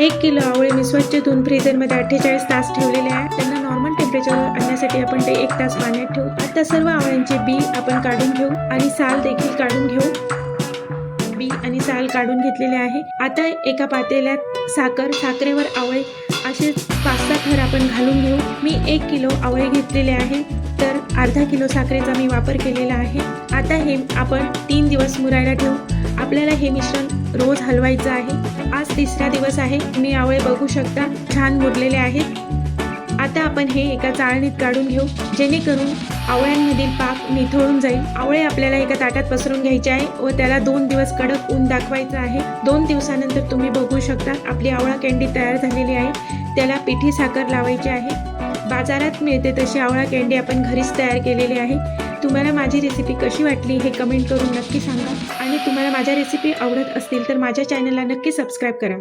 एक किलो आवळे मी स्वच्छ धुवून फ्रीजरमध्ये अठ्ठेचाळीस तास ठेवलेले आहे त्यांना नॉर्मल टेम्परेचरवर आणण्यासाठी आपण ते एक तास पाण्यात ठेवू. आता सर्व आवळ्यांचे बी आपण काढून घेऊ आणि साल देखील काढून घेऊ. बी आणि साल काढून घेतलेले आहे. आता एका पातेल्यात साखर साखरेवर आवळे असे पाच सहा थर आपण घालून घेऊ. मी एक किलो आवळे घेतलेले आहे. तर अर्धा किलो साखरेचा मी वापर केलेला आहे. आता हे आपण तीन दिवस मुरायला ठेवू. आपल्याला हे मिश्रण रोज हलवायचं आहे. आज तिसरा दिवस आहे. तुम्ही आवळे बघू शकता. छान मुरलेले आहेत. आता आपण हे एका चाळणीत काढून घेऊ. जेणेकरून आवळ्यांमधील पाक निथळून जाईल. आवळे आपल्याला एका ताटात पसरून घ्यायचे आहे व त्याला दोन दिवस कडक ऊन दाखवायचं आहे. दोन दिवसानंतर तुम्ही बघू शकता. आपली आवळा कँडी तयार झालेली आहे. त्याला पिठी साखर लावायची आहे. बाजारात मिळते तशी आवळा कँडी आपण घरीच तयार केलेली आहे. तुम्हाला माझी रेसिपी कशी वाटली हे कमेंट करून नक्की सांगा. आणि तुम्हाला माझ्या रेसिपी आवडत असतील तर माझ्या चॅनलला नक्की सबस्क्राईब करा.